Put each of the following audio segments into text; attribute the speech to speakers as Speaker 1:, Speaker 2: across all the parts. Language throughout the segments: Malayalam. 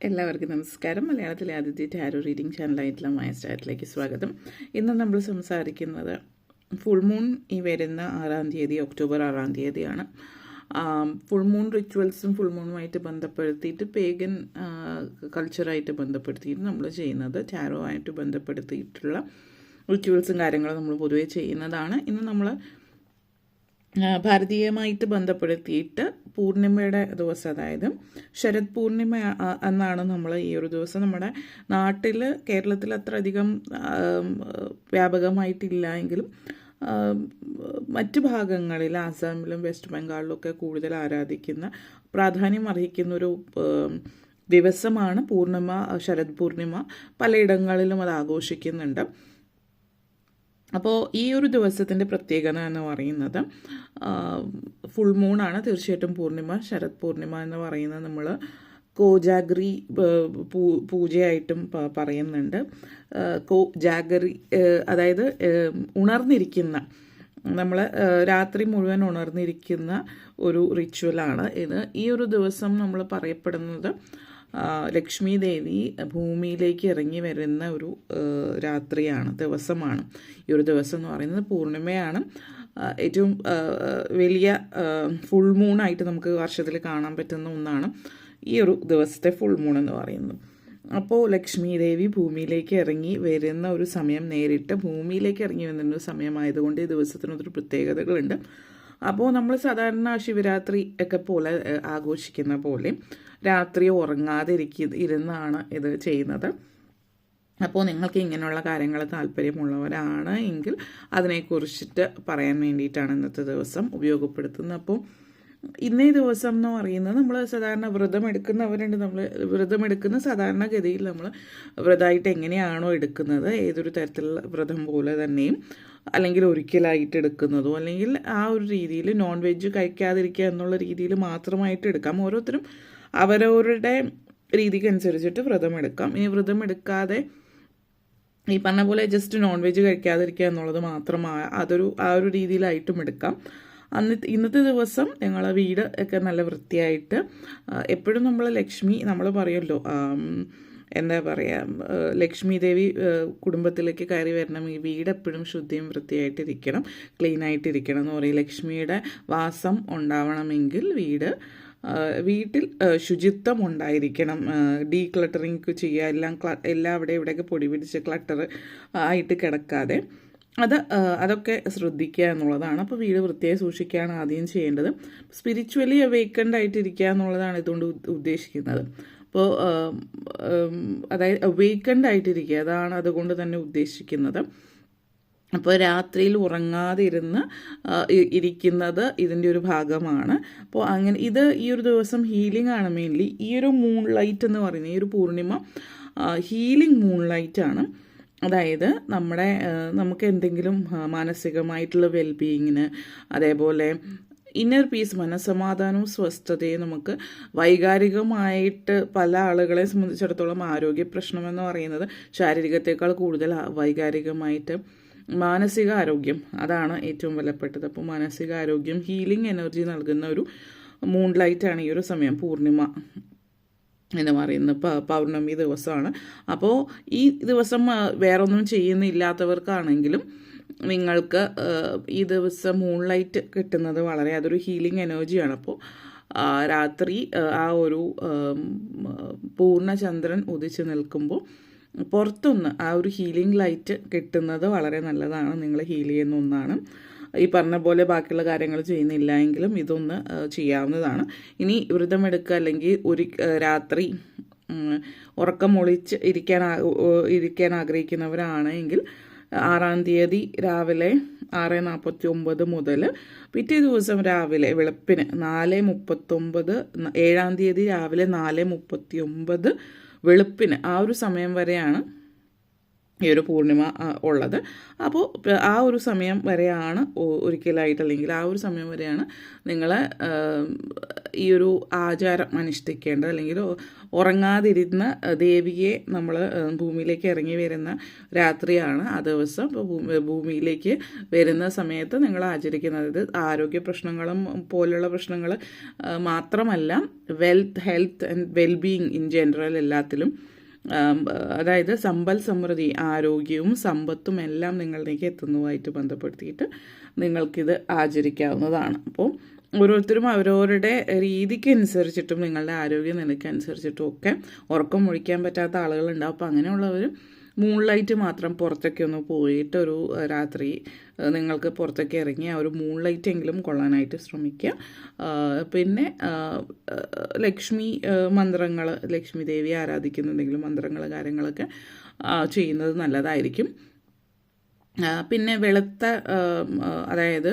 Speaker 1: എല്ലാവർക്കും നമസ്കാരം. മലയാളത്തിലെ ആദ്യത്തെ ടാരോ റീഡിംഗ് ചാനലായിട്ടുള്ള മായ സ്റ്റാറ്റിലേക്ക് സ്വാഗതം. ഇന്ന് നമ്മൾ സംസാരിക്കുന്നത് ഫുൾ മൂൺ ഈ വരുന്ന ആറാം തീയതി ഒക്ടോബർ ആറാം തീയതിയാണ്. ഫുൾ മൂൺ റിച്വൽസും ഫുൾ മൂണുമായിട്ട് ബന്ധപ്പെടുത്തിയിട്ട് പേഗൻ കൾച്ചറായിട്ട് ബന്ധപ്പെടുത്തിയിട്ട് നമ്മൾ ചെയ്യുന്നത് ടാരോ ആയിട്ട് ബന്ധപ്പെടുത്തിയിട്ടുള്ള റിച്വൽസും കാര്യങ്ങളും നമ്മൾ പൊതുവേ ചെയ്യുന്നതാണ്. ഇന്ന് നമ്മൾ ഭാരതീയമായിട്ട് ബന്ധപ്പെടുത്തിയിട്ട് പൂർണിമയുടെ ദിവസം അതായത് ശരത് പൂർണിമ എന്നാണ് നമ്മൾ ഈ ഒരു ദിവസം നമ്മുടെ നാട്ടിൽ കേരളത്തിൽ അത്ര അധികം വ്യാപകമായിട്ടില്ല എങ്കിലും മറ്റ് ഭാഗങ്ങളിൽ ആസാമിലും വെസ്റ്റ് ബംഗാളിലും ഒക്കെ കൂടുതൽ ആരാധിക്കുന്ന പ്രാധാന്യം അർഹിക്കുന്ന ഒരു ദിവസമാണ് പൂർണിമ ശരത് പൂർണിമ. പലയിടങ്ങളിലും അത് ആഘോഷിക്കുന്നുണ്ട്. അപ്പോൾ ഈ ഒരു ദിവസത്തിന്റെ പ്രത്യേകത എന്ന് പറയുന്നത് ഫുൾ മൂണാണ് തീർച്ചയായിട്ടും പൂർണിമ ശരത് പൂർണിമ എന്ന് പറയുന്നത് നമ്മൾ കോജാഗ്രി പൂ- പൂജയായിട്ടും പറയുന്നുണ്ട്. കോ ജാഗറി അതായത് ഉണർന്നിരിക്കുന്ന നമ്മൾ രാത്രി മുഴുവൻ ഉണർന്നിരിക്കുന്ന ഒരു റിച്വലാണ് ഇത്. ഈ ഒരു ദിവസം നമ്മൾ പറയപ്പെടുന്നത് ലക്ഷ്മി ദേവി ഭൂമിയിലേക്ക് ഇറങ്ങി വരുന്ന ഒരു രാത്രിയാണ് ദിവസമാണ്. ഈ ഒരു ദിവസം എന്ന് പറയുന്നത് പൂർണിമയാണ്. ഏറ്റവും വലിയ ഫുൾ മൂണായിട്ട് നമുക്ക് വർഷത്തിൽ കാണാൻ പറ്റുന്ന ഒന്നാണ് ഈ ഒരു ദിവസത്തെ ഫുൾ മൂൺ എന്ന് പറയുന്നത്. അപ്പോൾ ലക്ഷ്മി ദേവി ഭൂമിയിലേക്ക് ഇറങ്ങി വരുന്ന ഒരു സമയം നേരിട്ട് ഭൂമിയിലേക്ക് ഇറങ്ങി വരുന്ന ഒരു സമയമായതുകൊണ്ട് ഈ ദിവസത്തിനൊരു പ്രത്യേകതകളുണ്ട്. അപ്പോൾ നമ്മൾ സാധാരണ ശിവരാത്രി ഒക്കെ പോലെ ആഘോഷിക്കുന്ന പോലെ രാത്രി ഉറങ്ങാതെ ഇരിക്ക ഇരുന്നാണ് ഇത് ചെയ്യുന്നത്. അപ്പോൾ നിങ്ങൾക്ക് ഇങ്ങനെയുള്ള കാര്യങ്ങൾ താല്പര്യമുള്ളവരാണ് എങ്കിൽ അതിനെക്കുറിച്ചിട്ട് പറയാൻ വേണ്ടിയിട്ടാണ് ഇന്നത്തെ ദിവസം ഉപയോഗപ്പെടുത്തുന്നത് അപ്പോൾ ഇന്നേ ദിവസം എന്ന് പറയുന്നത് നമ്മൾ സാധാരണ വ്രതം എടുക്കുന്നവരുണ്ട്. നമ്മൾ വ്രതം എടുക്കുന്ന സാധാരണഗതിയിൽ നമ്മൾ വ്രതമായിട്ട് എങ്ങനെയാണോ എടുക്കുന്നത് ഏതൊരു തരത്തിലുള്ള വ്രതം പോലെ തന്നെയും. അല്ലെങ്കിൽ ഒരിക്കലായിട്ട് എടുക്കുന്നതോ അല്ലെങ്കിൽ ആ ഒരു രീതിയിൽ നോൺ വെജ് കഴിക്കാതിരിക്കുക എന്നുള്ള രീതിയിൽ മാത്രമായിട്ട് എടുക്കാം. ഓരോരുത്തരും അവരവരുടെ രീതിക്ക് അനുസരിച്ചിട്ട് വ്രതം എടുക്കാം. ഈ വ്രതം എടുക്കാതെ ഈ പറഞ്ഞ പോലെ ജസ്റ്റ് നോൺ വെജ് കഴിക്കാതിരിക്കുക എന്നുള്ളത് മാത്രമാണ് അതൊരു ആ ഒരു രീതിയിലായിട്ടും എടുക്കാം. അന്ന് ഇന്നത്തെ ദിവസം ഞങ്ങളെ വീട് ഒക്കെ നല്ല വൃത്തിയായിട്ട് എപ്പോഴും നമ്മൾ ലക്ഷ്മി നമ്മൾ പറയുമല്ലോ എന്താ പറയുക ലക്ഷ്മി ദേവി കുടുംബത്തിലേക്ക് കയറി വരണം. ഈ വീട് എപ്പോഴും ശുദ്ധിയും വൃത്തിയായിട്ടിരിക്കണം ക്ലീൻ ആയിട്ടിരിക്കണം എന്ന് പറയും. ലക്ഷ്മിയുടെ വാസം ഉണ്ടാവണമെങ്കിൽ വീട് വീട്ടിൽ ശുചിത്വം ഉണ്ടായിരിക്കണം. ഡീ ക്ലട്ടറിങ് ചെയ്യുക എല്ലാം ക്ല എല്ലാം അവിടെ ഇവിടെയൊക്കെ പൊടി പിടിച്ച് ക്ലട്ടർ ആയിട്ട് കിടക്കാതെ അത് അതൊക്കെ ശ്രദ്ധിക്കുക എന്നുള്ളതാണ്. അപ്പോൾ വീട് വൃത്തിയായി സൂക്ഷിക്കുകയാണ് ആദ്യം ചെയ്യേണ്ടത്. സ്പിരിച്വലി അവേക്കൻഡ് ആയിട്ടിരിക്കുക എന്നുള്ളതാണ് ഇതുകൊണ്ട് ഉദ്ദേശിക്കുന്നത്. അപ്പോൾ അതായത് അവേക്കൻഡ് ആയിട്ടിരിക്കുക. അതാണ് അതുകൊണ്ട് തന്നെ ഉദ്ദേശിക്കുന്നത്. അപ്പോൾ രാത്രിയിൽ ഉറങ്ങാതെ ഇരുന്ന് ഇരിക്കുന്നത് ഇതിന്റെ ഒരു ഭാഗമാണ്. അപ്പോൾ അങ്ങനെ ഇത് ഈ ഒരു ദിവസം ഹീലിംഗ് ആണ് മെയിൻലി ഈ ഒരു മൂൺ ലൈറ്റ് എന്ന് പറയുന്നത് ഈ ഒരു പൂർണിമ ഹീലിംഗ് മൂൺ ലൈറ്റ് ആണ്. അതായത് നമ്മുടെ നമുക്ക് എന്തെങ്കിലും മാനസികമായിട്ടുള്ള വെൽബീയിങ്ങിന് അതേപോലെ ഇന്നർ പീസ് മനസ്സമാധാനവും സ്വസ്ഥതയും നമുക്ക് വൈകാരികമായിട്ട് പല ആളുകളെ സംബന്ധിച്ചിടത്തോളം ആരോഗ്യ പ്രശ്നമെന്ന് പറയുന്നത് ശാരീരികത്തേക്കാൾ കൂടുതൽ വൈകാരികമായിട്ട് മാനസിക ആരോഗ്യം. അതാണ് ഏറ്റവും വിലപ്പെട്ടത്. അപ്പോൾ മാനസിക ആരോഗ്യം ഹീലിംഗ് എനർജി നൽകുന്ന ഒരു മൂൺ ലൈറ്റാണ് ഈ ഒരു സമയം പൂർണിമ എന്ന് പറയുന്ന പൗർണമി ദിവസമാണ്. അപ്പോൾ ഈ ദിവസം വേറൊന്നും ചെയ്യുന്നില്ലാത്തവർക്കാണെങ്കിലും നിങ്ങൾക്ക് ഈ ദിവസം മൂൺലൈറ്റ് കിട്ടുന്നത് വളരെ അതൊരു ഹീലിംഗ് എനർജിയാണ് അപ്പോൾ രാത്രി ആ, ഒരു പൂർണചന്ദ്രൻ ഉദിച്ചു നിൽക്കുമ്പോൾ പുറത്തുനിന്ന് ആ ഒരു ഹീലിംഗ് ലൈറ്റ് കിട്ടുന്നത് വളരെ നല്ലതാണ്. നിങ്ങൾ ഹീൽ ചെയ്യുന്ന ഒന്നാണ്. ഈ പറഞ്ഞ പോലെ ബാക്കിയുള്ള കാര്യങ്ങൾ ചെയ്യുന്നില്ല എങ്കിലും ഇതൊന്ന് ചെയ്യാവുന്നതാണ്. ഇനി വ്രതമെടുക്കുക അല്ലെങ്കിൽ ഒരു രാത്രി ഉറക്കം ഒളിച്ച് ഇരിക്കാൻ ഇരിക്കാൻ ആഗ്രഹിക്കുന്നവരാണെങ്കിൽ ആറാം തീയതി രാവിലെ ആറ് നാൽപ്പത്തി ഒമ്പത് മുതൽ പിറ്റേ ദിവസം രാവിലെ വെളുപ്പിന് നാല് മുപ്പത്തൊമ്പത് ഏഴാം തീയതി രാവിലെ നാല് മുപ്പത്തി ഒമ്പത് വെളുപ്പിന് ആ ഒരു സമയം വരെയാണ് ഈ ഒരു പൂർണിമ ഉള്ളത്. അപ്പോൾ ആ ഒരു സമയം വരെയാണ് ഒരിക്കലായിട്ട് അല്ലെങ്കിൽ ആ ഒരു സമയം വരെയാണ് നിങ്ങൾ ഈ ഒരു ആചാരം അനുഷ്ഠിക്കേണ്ടത്. അല്ലെങ്കിൽ ഉറങ്ങാതിരുന്ന ദേവിയെ നമ്മൾ ഭൂമിയിലേക്ക് ഇറങ്ങി വരുന്ന രാത്രിയാണ് ആ ദിവസം. ഭൂമിയിലേക്ക് വരുന്ന സമയത്ത് നിങ്ങൾ ആചരിക്കുന്നത്. അതായത് ആരോഗ്യ പ്രശ്നങ്ങളും പോലുള്ള പ്രശ്നങ്ങൾ മാത്രമല്ല wealth health and wellbeing in general എല്ലാത്തിലും അതായത് സമ്പൽ സമൃദ്ധി ആരോഗ്യവും സമ്പത്തും എല്ലാം നിങ്ങളിലേക്ക് എത്തുന്നതുമായിട്ട് ബന്ധപ്പെടുത്തിയിട്ട് നിങ്ങൾക്കിത് ആചരിക്കാവുന്നതാണ്. അപ്പോൾ ഓരോരുത്തരും അവരവരുടെ രീതിക്ക് അനുസരിച്ചിട്ടും നിങ്ങളുടെ ആരോഗ്യ നിലയ്ക്ക് അനുസരിച്ചിട്ടും ഒക്കെ ഉറക്കം ഒഴിക്കാൻ പറ്റാത്ത ആളുകളുണ്ടാവും അപ്പോൾ അങ്ങനെയുള്ളവർ മൂൺ ലൈറ്റ് മാത്രം പുറത്തൊക്കെ ഒന്ന് പോയിട്ട് ഒരു രാത്രി നിങ്ങൾക്ക് പുറത്തൊക്കെ ഇറങ്ങി ആ ഒരു മൂൺ ലൈറ്റ് എങ്കിലും കൊള്ളാനായിട്ട് ശ്രമിക്കുക പിന്നെ ലക്ഷ്മി മന്ത്രങ്ങൾ ലക്ഷ്മി ദേവിയെ ആരാധിക്കുന്ന എന്തെങ്കിലും മന്ത്രങ്ങൾ കാര്യങ്ങളൊക്കെ ചെയ്യുന്നത് നല്ലതായിരിക്കും. പിന്നെ വെളുത്ത അതായത്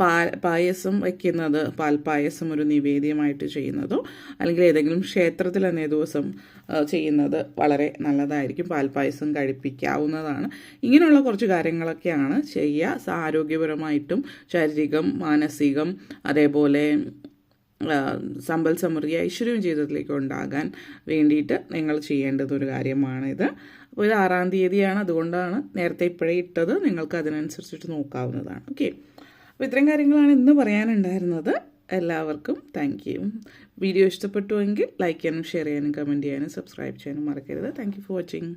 Speaker 1: പാ പായസം വയ്ക്കുന്നത് പാൽപ്പായസം ഒരു നിവേദ്യമായിട്ട് ചെയ്യുന്നതോ അല്ലെങ്കിൽ ഏതെങ്കിലും ക്ഷേത്രത്തിൽ അന്നേ ദിവസം ചെയ്യുന്നത് വളരെ നല്ലതായിരിക്കും. പാൽപ്പായസം കഴിപ്പിക്കാവുന്നതാണ്. ഇങ്ങനെയുള്ള കുറച്ച് കാര്യങ്ങളൊക്കെയാണ് ചെയ്യുക. ആരോഗ്യപരമായിട്ടും ശാരീരികം മാനസികം അതേപോലെ സമ്പൽ സമൃദ്ധി ഐശ്വര്യം ജീവിതത്തിലേക്ക് ഉണ്ടാകാൻ വേണ്ടിയിട്ട് നിങ്ങൾ ചെയ്യേണ്ടതൊരു കാര്യമാണിത്. അപ്പോൾ ഇത് ആറാം തീയതിയാണ്. അതുകൊണ്ടാണ് നേരത്തെ ഇപ്പോഴേ ഇട്ടത്. നിങ്ങൾക്ക് അതിനനുസരിച്ചിട്ട് നോക്കാവുന്നതാണ്. ഓക്കെ. അപ്പോൾ ഇത്രയും കാര്യങ്ങളാണ് ഇന്ന് പറയാനുണ്ടായിരുന്നത്. എല്ലാവർക്കും താങ്ക് യു വീഡിയോ ഇഷ്ടപ്പെട്ടുവെങ്കിൽ ലൈക്ക് ചെയ്യാനും ഷെയർ ചെയ്യാനും കമന്റ് ചെയ്യാനും സബ്സ്ക്രൈബ് ചെയ്യാനും മറക്കരുത്. Thank you for watching